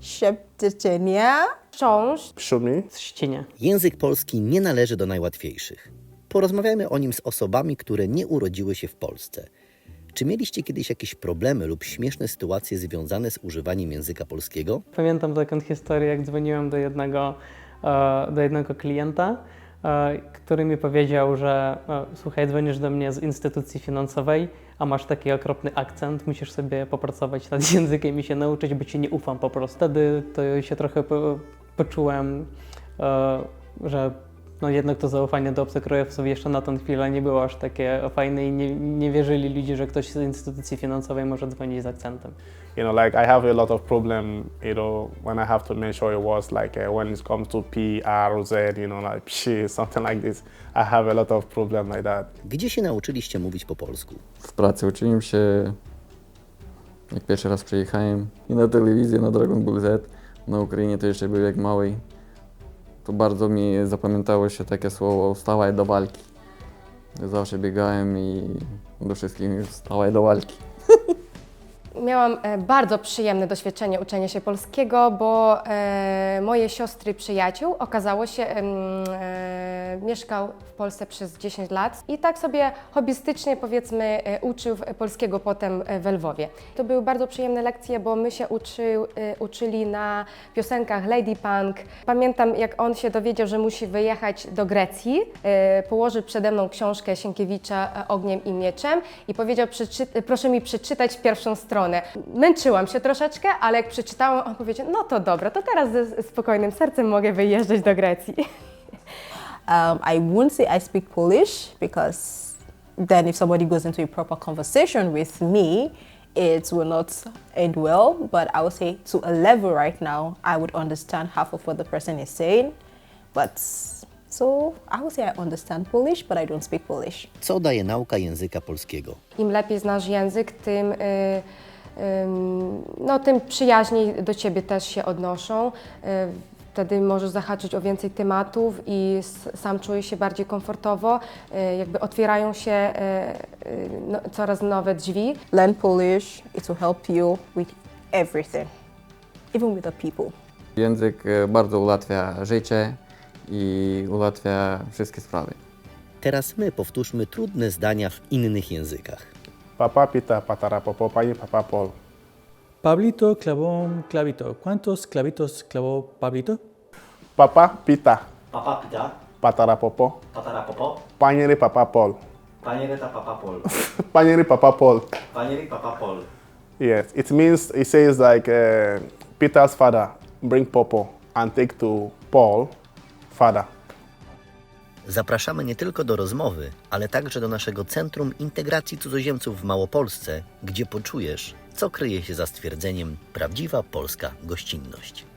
Szeptyczenia. Wciąż Szumi. Trzcinie. Język polski nie należy do najłatwiejszych. Porozmawiajmy o nim z osobami, które nie urodziły się w Polsce. Czy mieliście kiedyś jakieś problemy lub śmieszne sytuacje związane z używaniem języka polskiego? Pamiętam taką historię, jak dzwoniłem do jednego, e, do jednego klienta, e, który mi powiedział, że e, słuchaj, dzwonisz do mnie z instytucji finansowej, a masz taki okropny akcent, musisz sobie popracować nad językiem i się nauczyć, bo ci nie ufam po prostu. Wtedy to się trochę po, poczułem, e, że no jednak to zaufanie do obcokrajowców jeszcze na tą chwilę nie było aż takie fajne i nie, nie wierzyli ludzie, że ktoś z instytucji finansowej może dzwonić z akcentem. You know, like I have a lot of problem, you know, when I have to make sure it was like uh, when it comes to P, R, Z, you know, like psh, something like this. I have a lot of problem like that. Gdzie się nauczyliście mówić po polsku? W pracy uczyłem się, jak pierwszy raz przyjechałem i na telewizję, na Dragon Ball Z. Na Ukrainie to jeszcze był jak mały. To bardzo mi zapamiętało się takie słowo wstawaj do walki. Zawsze biegałem i do wszystkich wstawaj do walki. Miałam e, bardzo przyjemne doświadczenie uczenia się polskiego, bo e, moje siostry przyjaciół okazało się, e, mieszkał w Polsce przez 10 lat i tak sobie hobbystycznie powiedzmy e, uczył polskiego potem e, w Lwowie. To były bardzo przyjemne lekcje, bo my się e, uczyli na piosenkach Lady Punk. Pamiętam jak on się dowiedział, że musi wyjechać do Grecji, e, położył przede mną książkę Sienkiewicza e, Ogniem i Mieczem i powiedział, proszę mi przeczytać pierwszą stronę. Męczyłam się troszeczkę, ale jak przeczytałam, on powiedział, no to dobra, to teraz ze spokojnym sercem mogę wyjeżdżać do Grecji. Um, I won't say I speak Polish because then if somebody goes into a proper conversation with me, it will not end well. But I would say to a level right now, I would understand half of what the person is saying. But so I would say I understand Polish, but I don't speak Polish. Co daje nauka języka polskiego? Im lepiej znasz język, tym, y, no, tym przyjaźniej do ciebie też się odnoszą. Wtedy możesz zahaczyć o więcej tematów i sam czujesz się bardziej komfortowo. Y, Jakby otwierają się y, y, no, coraz nowe drzwi. Learn Polish, it will help you with everything, even with the people. Język e, bardzo ułatwia życie i ułatwia wszystkie sprawy. Teraz my powtórzmy trudne zdania w innych językach. Papa pita patara popo papa pol. Pablito clavó un clavito. ¿Cuántos clavitos clavó Pablito? Papa pita Papa pita, patara popo patara popo, panyere papa pol. paniereta papa pol, Panyere papa pol. panieri papa pol. Yes, it means it says like uh, Peter's father bring popo and take to Paul father. Zapraszamy nie tylko do rozmowy, ale także do naszego Centrum Integracji Cudzoziemców w Małopolsce, gdzie poczujesz, co kryje się za stwierdzeniem prawdziwa polska gościnność.